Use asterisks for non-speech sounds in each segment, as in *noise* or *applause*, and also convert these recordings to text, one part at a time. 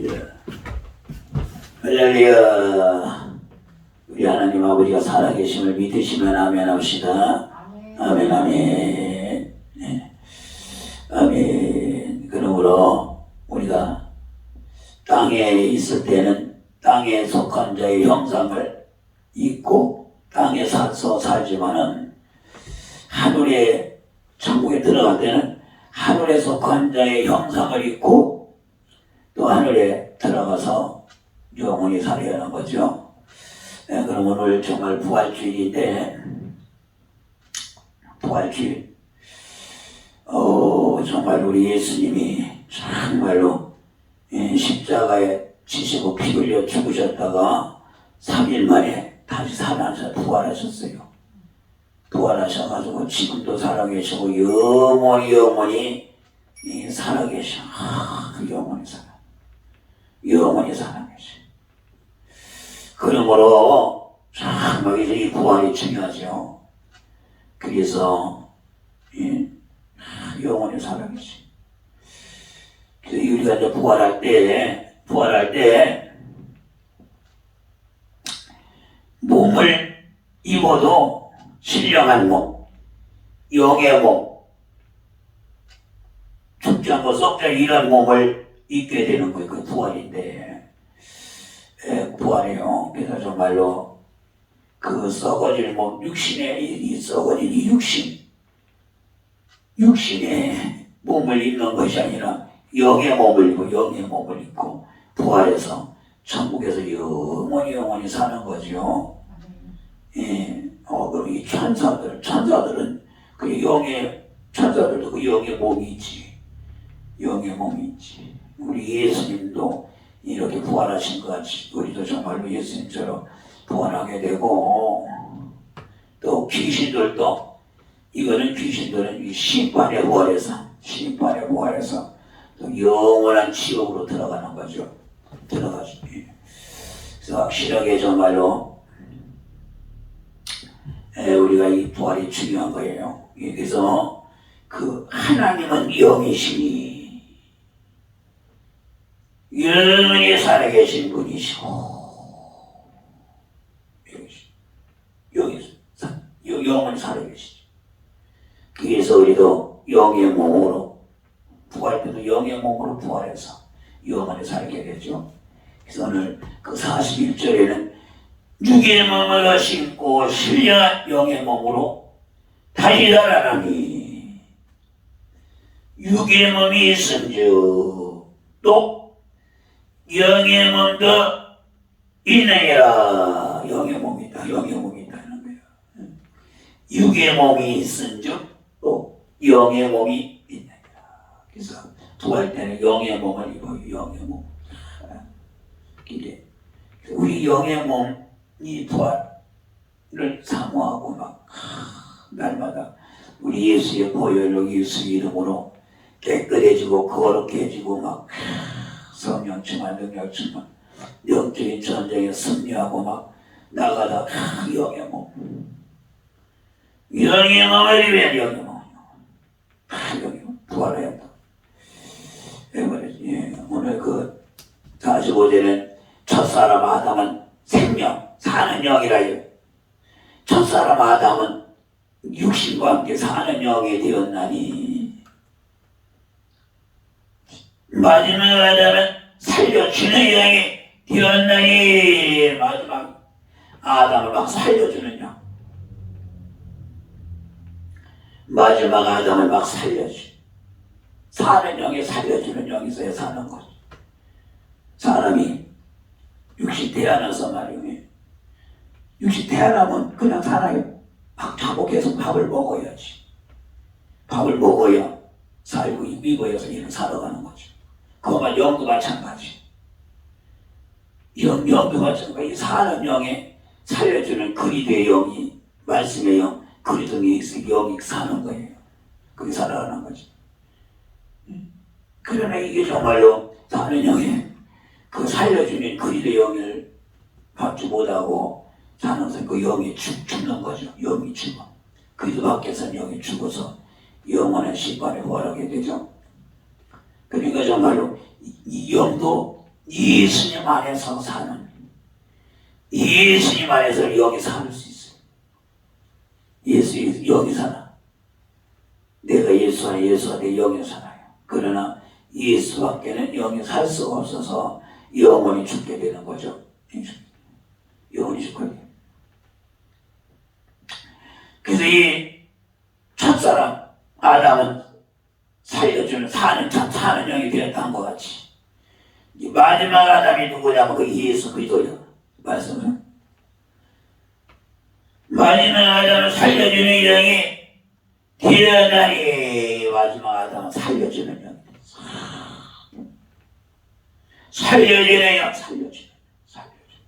예. 할렐루야. 우리 하나님 아버지가 살아계심을 믿으시면 아멘 합시다. 아멘, 아멘. 네. 아멘. 그러므로 우리가 땅에 있을 때는 땅에 속한 자의 형상을 잊고 땅에 살서 살지만은 하늘에 천국에 들어갈 때는 하늘에 속한 자의 형상을 잊고 또 하늘에 들어가서 영원히 살아야 하는 거죠. 네, 그럼 오늘 정말 부활주일인데 부활주일 어, 정말 우리 예수님이 정말로 예, 십자가에 지시고 피 흘려 죽으셨다가 3일 만에 다시 살아나서 부활하셨어요. 부활하셔가지고 지금도 살아계시고 영원히 영원히 예, 살아계셔. 아, 그 영원히 살아. 영원히 살아계셔. 그러므로 정말 이제 이 부활이 중요하죠. 그래서 예, 영원히 살아계시. 그래서 우리가 이제 부활할 때, 부활할 때 몸을 입어도 신령한 몸, 영의 몸, 죽지 않고 썩지 이런 몸을 입게 되는 거예요. 그 부활인데, 예, 부활이요. 그래서 정말로 그 썩어질 몸, 육신의 이, 이 썩어질 이 육신, 육신의 몸을 입는 것이 아니라 영의 몸을 입고 영의 몸을 입고 부활해서 천국에서 영원히 영원히 사는 거죠. 예, 어, 그럼 이 천사들, 천사들은 그 영의, 천사들도 그 영의 몸이 있지. 영의 몸이 있지. 우리 예수님도 이렇게 부활하신 것 같이 우리도 정말로 예수님처럼 부활하게 되고 또 귀신들도 이거는 귀신들은 이 심판에 부활해서 심판에 부활해서 또 영원한 지옥으로 들어가는 거죠. 들어가죠. 예. 그래서 확실하게 정말로 에, 우리가 이 부활이 중요한 거예요. 예, 그래서 그 하나님은 영이시니 영원히 살아계신 분이시고 여기 영원히 살아계시죠. 그래서 우리도 영의 몸으로 부활 때도 영의 몸으로 부활해서 영원히 살게 되죠. 그래서 오늘 그 41절에는 육의 몸을 신고 신령한 영의 몸으로 다시 살아나니 육의 몸이 있은즉 또 영의 몸도 있느니라. 영의 몸이다 영의 몸이 있다는 거야 육의 몸이 있은즉 또 영의 몸이 있느니라. 그래서 부활 때는 영의 몸을 입어요 영의 몸. 이게 우리 영의 몸이 부활을 사모하고 막 하, 날마다 우리 예수의 보혈로 예수 이름으로 깨끗해지고 거룩해지고 막 하, 성령 충만 능력 충만 영적인 전쟁에 승리하고 막 나가다 하, 영의 몸 영의 몸을 입어야 영의 몸 하, 영의 몸 부활해야 한다. 예, 오늘 그 45절은 첫사람 아담은 생명, 사는 영이라 요. 첫사람 아담은 육신과 함께 사는 영이 되었나니 마지막 아담은 살려주는 영이 되었나니 마지막 아담을 막 살려주는 영 마지막 아담을 막 살려주 사는 영이 살려주는 있어야 사는 거죠 사람이 육신 태어나서 말이에요. 육신 태어나면 그냥 살아요. 막 자고 계속 밥을 먹어야지. 밥을 먹어야 살고 입어야서 이는 살아가는 거죠. 그것만 영도 마찬가지. 영, 영도 마찬가지. 사는 영에 살려주는 그리도의 영이 말씀의 영, 그리도의 영이 사는 거예요. 그게 살아가는 거죠. 그러나 이게 정말로 사는 영에 그 살려주는 그리도 영을 받지 못하고 사는서 그 영이 죽, 죽는 거죠. 영이 죽어. 그리도 밖에서 영이 죽어서 영원한 심판에 부활하게 되죠. 그러니까 정말로 영도 예수님 안에서 사는 예수님 안에서 여기 살 수 있어요. 예수 여기 살아. 내가 예수 안에 예수가 내 영에 살아요. 그러나 예수 밖에는 영에 살 수가 없어서 영원히 죽게 되는 거죠. 영원히 죽게 돼요. 그래서 이 첫사람 아담은 살려주는 사는 참 사는 영이 되었다는 것 같이 이 마지막 아담이 누구냐면 그 예수 그리스도요. 말씀은 마지막 아담을 살려주는 영이 되었나니 마지막 아담은 살려주는 영. 살려주는 영, 살려주는, 살려주는.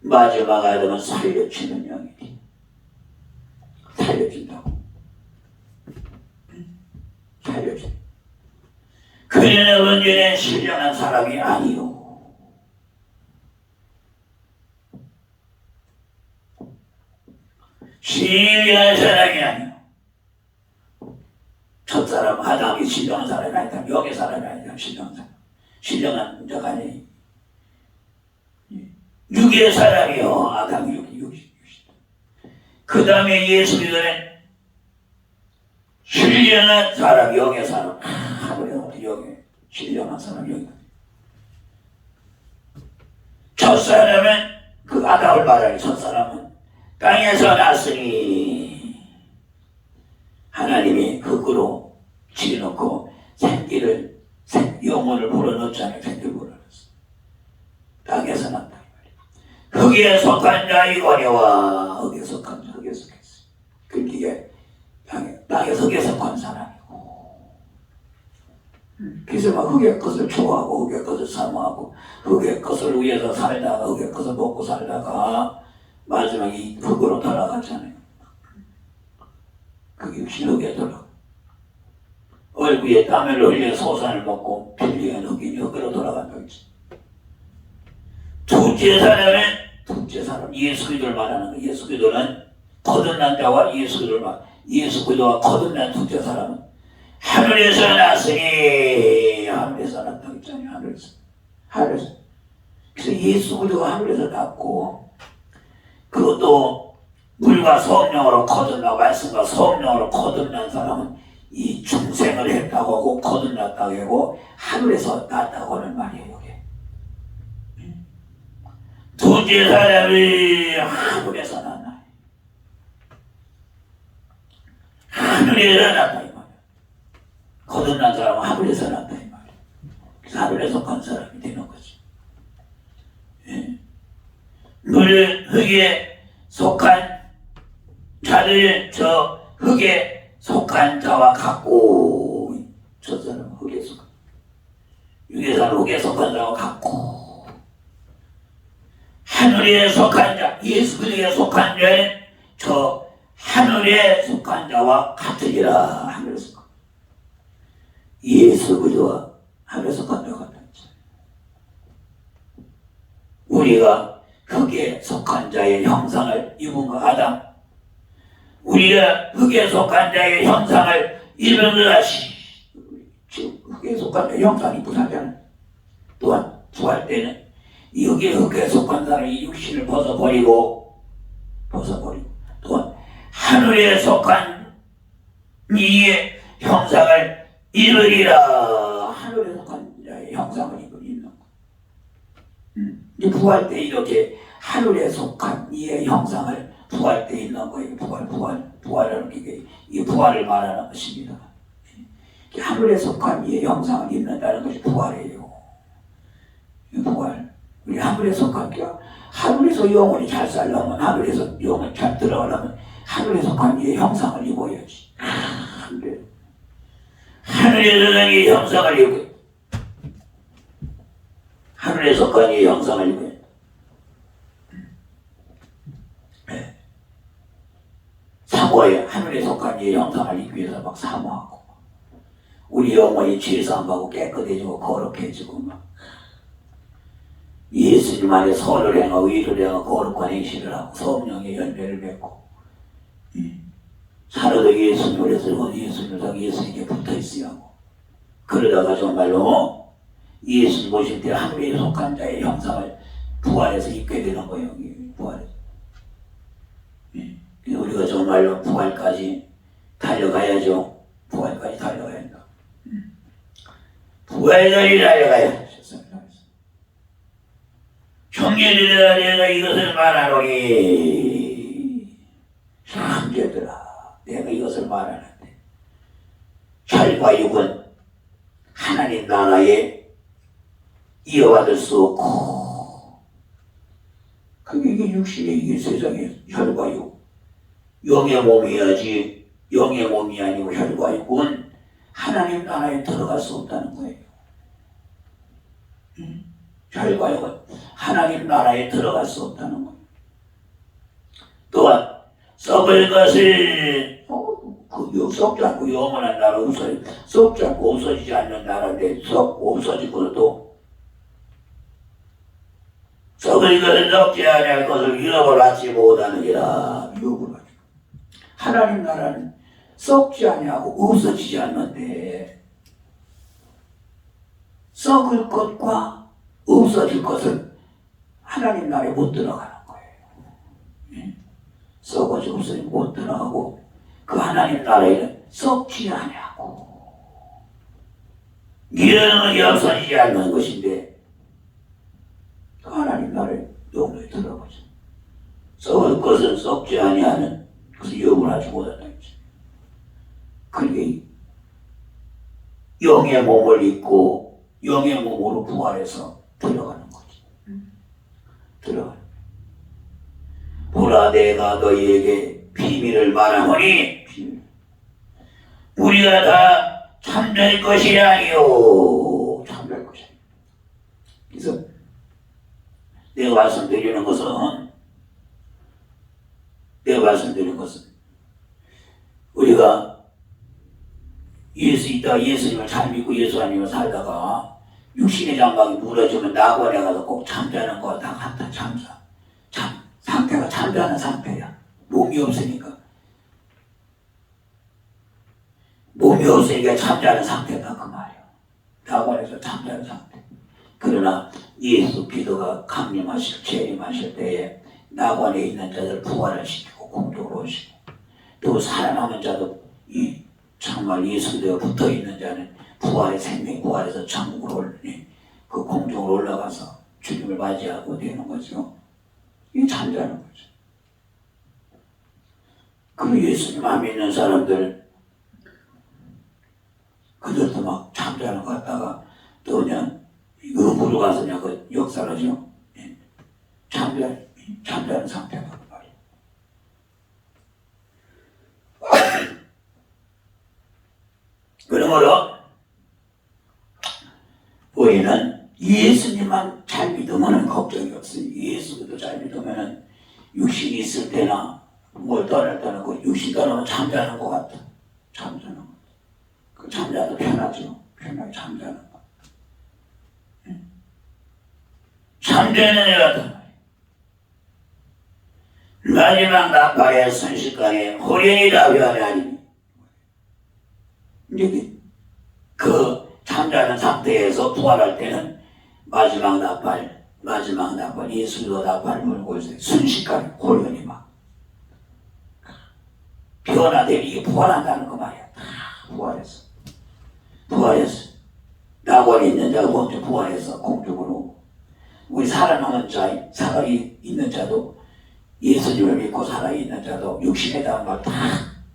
마지막 아담은 살려주는 영이 돼. 살려준다고. 살려줘. 그는 언제는 신령한 사람이 아니요. 신령한 사람이 아니요. 첫사람 아담이 신령한 사람이 아니다. 여기 사람이 아니다. 신령한 사람. 신령한 자가 아니. 육의 사람이요. 아담이 육, 육, 육. 그 다음에 예수 믿는 신령한 사람, 영의 사람. 하 영의 신령한 사람, 영의 첫사람은 그 아담을 말하니 첫사람은 땅에서 났으니 하나님이 흙으로 지어놓고 생기를 생, 영혼을 불어넣잖아요. 생기를 불어넣었어. 땅에서 말이야. 흙에 속한 자 이거니와 흙에 속한 자 흙에 속했어. 그게 땅에, 땅에 흙에 속한 사람이고 그래서 막 흙의 것을 좋아하고 흙의 것을 사모하고 흙의 것을 위해서 살다가 흙의 것을 먹고 살다가 마지막에 이 흙으로 돌아갔잖아요. 그 육신 흙에 돌아. 얼굴에 땀을 흘려 소산을 먹고 빌리는 흙이 흙으로 돌아간다 했지. 둘째 사람은 둘째 사람 예수 그리스도를 말하는 거. 예수 그리스도는 거듭난 자와 예수 그리스도를 말. 예수 그리스도와 거듭난 둘째 사람은 하늘에서 났으니 하늘에서 났다고 했잖아요. 하늘에서 하늘에서. 그래서 예수 그리스도가 하늘에서 났고 그것도 물과 성령으로 거듭나 말씀과 성령으로 거듭난 사람은 이 중생을 했다고 하고 거듭났다고 하고 하늘에서 났다고 하는 말이에요. 이게. 둘째 사람이 하늘에서 났나 하늘에서 났다. 거듭난 사람은 하늘에서 났다 이 말이야. 그래서 하늘에 속한 사람이 되는 거지. 예. 물 흙에 속한 자들 저 흙에 속한 자와 같고 저 사람 흙에 속한 육에서 흙에 속한 자와 같고 하늘에 속한 자 예수 그리스도에 속한 자는 저 하늘에 속한 자와 같으리라 하늘에 예수 그리스도와 하늘에 속한 자와 같다 우리가 흙에 속한 자의 형상을 입은 것 아담 우리가 흙에 속한 자의 형상을 입은 것이 지금 흙에 속한 자의 형상이 부사잖아 또한 부할 때는 여기에 흙에 속한 사람이 육신을 벗어버리고 벗어버리고 또한 하늘에 속한 이의 형상을 입으리라 하늘에 속한 자의 형상을 거 음, 부활 때 이렇게 하늘에 속한 이의 형상을 부활 때 있는 거예요. 부활, 부활, 부활이라는 게 이 부활을 말하는 것입니다. 이 하늘에 속한 이의 형상을 입는다는 것이 부활이에요. 이 부활. 우리 하늘에 속한 게 하늘에서 영혼이 잘 살려면 하늘에서 영혼이 잘 들어가려면 하늘에 속한 이의 형상을 입어야지. 하늘에 하늘에 속한 이의 형상을 입어. 하늘에 속한 이의 형상을 입어. 사모해 하늘에 속한 이 영상을 입기 위해서 막 사모하고 우리 영혼이 죄사함하고 깨끗해지고 거룩해지고 막 예수님 안에 선을 행하고 의를 행하고 거룩한 행실을 하고 성령의 연배를 맺고 살아도 예수님을 해서 예수님을 다 예수님께 붙어 있어야 하고 그러다가 정말로 예수님 오실 때 하늘에 속한 자의 형상을 부활해서 입게 되는 거예요. 부활해서. 예. 우리가 정말로 부활까지 달려가야죠. 부활까지 달려가야 한다. 음. 부활까지 달려가야. 형제들아 내가 이것을 말하노니 형제들아 내가 이것을 말하는데 혈과 육은 하나님 나라에 이어받을 수 없고 그게 이게 육신의 이게 세상에 혈과 육. 영의 몸이야지 영의 몸이 아니고 혈과 육은 하나님 나라에 들어갈 수 없다는 거예요. 음, 혈과 육은 하나님 나라에 들어갈 수 없다는 거예요. 또한 썩을 것을 어, 그 썩지 않고 영원한 나라 없어지 썩지 않고 없어지지 않는 나라인데 썩 없어지고도 썩을 것을 썩지 아니할 것을 받지 못하느니라 위협을 받지 하나님 나라는 썩지 아니하고 없어지지 않는데 썩을 것과 없어질 것은 하나님 나라에 못 들어가는 거예요. 예? 썩어지 없어지 못 들어가고 그 하나님 나라에는 썩지 아니하고 미련은 없어지지 않는 것인데 그 하나님 나라에 영원히 들어가죠. 썩을 것은 썩지 아니하는 그것을 영원하지 못한다. 그게 영의 몸을 입고 영의 몸으로 부활해서 들어가는 거지. 들어가는 보라 내가 너희에게 비밀을 말하노니 비밀. 우리가 다 참될 것이 아니요. 참될 것이 아니요. 그래서 내가 말씀드리는 것은 내가 말씀드리는 것은 우리가 예수 있다 예수님을 잘 믿고 예수 아니면 살다가 육신의 장막이 무너지면 낙원에 가서 꼭 잠자는 거다 같아 잠자. 참 상태가 잠자는 상태야 몸이 없으니까 몸이 없으니까 잠자는 상태다 그 말이야 낙원에서 잠자는 상태 그러나 예수 기도가 강림하실 재림하실 때에 낙원에 있는 자들 부활을 시키고 공동으로 오시고 또 살아남은 자도 이 정말 예수 기도에 붙어 있는 자는 부활의 생명 부활에서 천국으로 올리니 그 공중으로 올라가서 주님을 맞이하고 되는 거죠. 이 잠자는 거죠. 그 예수님 안 믿는 사람들 그들도 막 잠자는 것 같다가 또 그냥 의무로 가서 그냥 그 역사라죠. 예. 잠자는 상태다 그 말이에요. *coughs* 그러므로 우리는 예수님만 잘 믿으면 걱정이 없어요. 예수도 잘 믿으면 육신이 있을 때나 뭘 떠날 때나 그 육신 떠나면 잠자는 것 같아. 잠자는 것 같아. 그 잠자도 편하죠. 편하게 잠자는 것. 응? 잠자는 애 말이야. 마지막 나팔의 순식간에 호련이라 변하니 이제 그 잠자는 상태에서 부활할 때는 마지막 나팔, 마지막 나팔, 예수도 나팔 불고 있어요. 순식간에 호련이 막 변화되니 이게 부활한다는 거 말이야. 다 부활했어. 부활했어. 낙원에 있는 자가 먼저 부활해서 공중으로 우리 살아남은 자, 살아 있는 자도 예수님을 믿고 살아 있는 자도 육신에 대한 걸다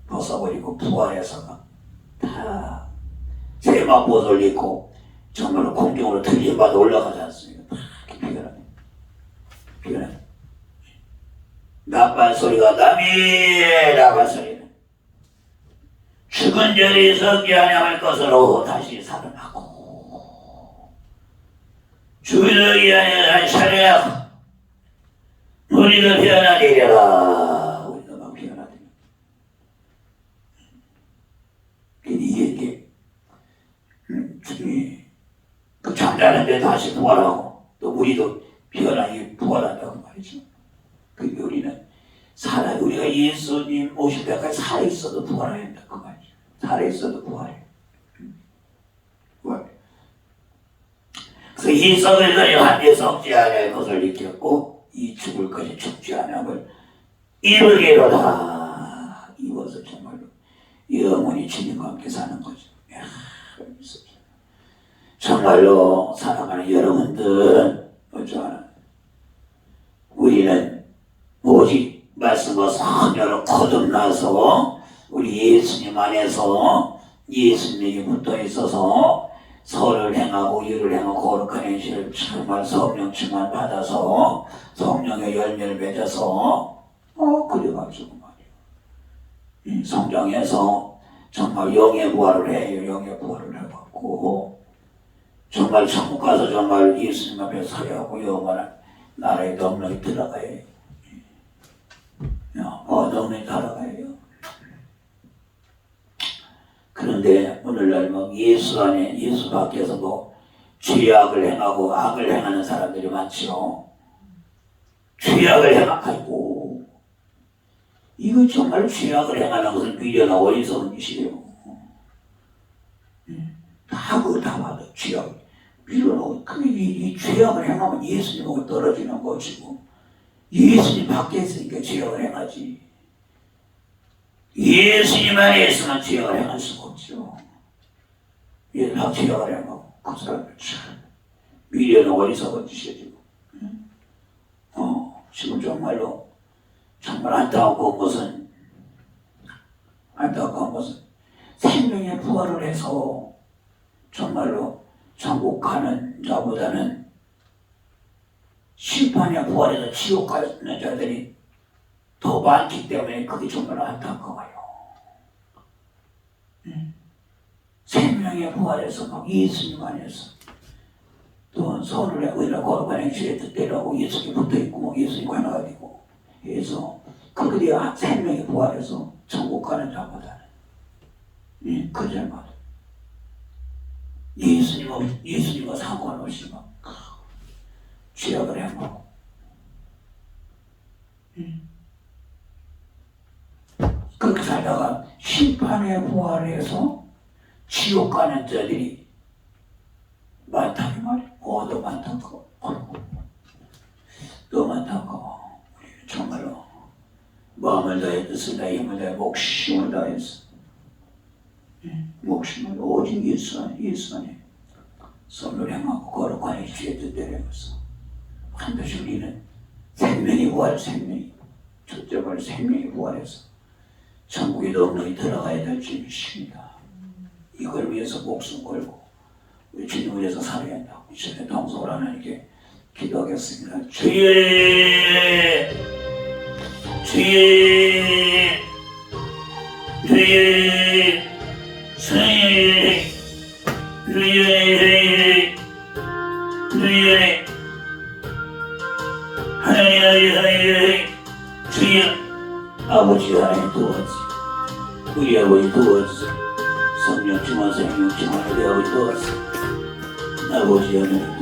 벗어버리고 부활해서 다 세마 옷을 입고 정말로 공중으로 들림받아 올라가지 않습니까? 다 비교하네. 비교하네. 나팔 소리가 남이 나팔 소리는 죽은 썩지 아니할 것으로 다시 살아나고 죽으기 아니할 차례야 우리도 변하리라 우리도 막 변하리라 이게 이게 그 잠자는데 다시 부활하고 또 우리도 변하게 부활한다고 말이죠. 그게 우리는 살아 우리가 예수님 오실 때까지 살아 있어도 부활해야 한다 그 말 부활. 그래서 이 썩을 한데 썩지 아니할 것을 느꼈고 이 죽을 것이 죽지 아니함을 이루기로다 이것을 정말로 영원히 주님과 함께 사는 거죠. 정말로 사랑하는 여러분들 어쩌나 우리는 오직 말씀과 선녀로 거듭나서 우리 예수님 안에서 예수님에게 붙어 있어서 선을 행하고 일을 행하고 거룩한 행실을 정말 성령 충만 받아서 성령의 열매를 맺어서 어 그래가지고 말이야 이 성장해서 정말 영의 부활을 해요 영의 부활을 해갖고 정말 천국 가서 정말 예수님 앞에 서야 하고 영원한 들어가야 해요 어, 넉넉히 들어가야 해요 그런데 오늘날 뭐 예수 안에 예수 밖에서 뭐 죄악을 행하고 악을 행하는 사람들이 많지요. 죄악을 행하고 이거 정말 죄악을 행하는 것은 미련한 어리석은 짓이에요. 다 그거 다 봐도 죄악. 미련한 그게 이, 이 죄악을 행하면 예수님하고 떨어지는 것이고 예수님 밖에 있으니까 죄악을 행하지. 예수님 안에 있으면 죄악을 행할 수가 없죠. 예, 다 죄악을 행하고 그 사람들 참 짓이야 지금. 응? 어, 지금 정말로 정말 안타까운 것은 안타까운 것은 생명의 부활을 해서 정말로 천국 가는 자보다는 심판의 부활에서 지옥 가는 자들이 더 많기 때문에 그게 정말 안타까워요. 음. 생명의 부활에서 막 예수님 안에서 또 내고 이라 거룩한 행실의 뜻대로하고 예수님 붙어있고 뭐 예수님 하나가 되고 해서 그들이 생명의 부활에서 천국 가는 자보다는 예, 그 절마다 예수님과 예수님과 상관없이 막 죄악을 행하고 그렇게 살다가 심판의 부활에서 지옥 가는 자들이 많다 이 말이야. 어, 너 많다고. 너 많다고. 정말로 마음을 다해 뜻을 다해 힘을 다해 목숨을 다해서 예, 목숨을 오직 예수 안에 예수 안에 선을 행하고 거룩한 주의 뜻대로 해서 반드시 우리는 생명이 부활 생명이 첫째 발 생명이 부활해서 천국에 넉넉히 들어가야 될 줄이십니다. 이걸 위해서 목숨 걸고 우리 주님을 위해서 살아야 한다고 이 시간에 동성을 하나님께 기도하겠습니다. 주의 주의 주의 우리 아버지 도와주세요. 성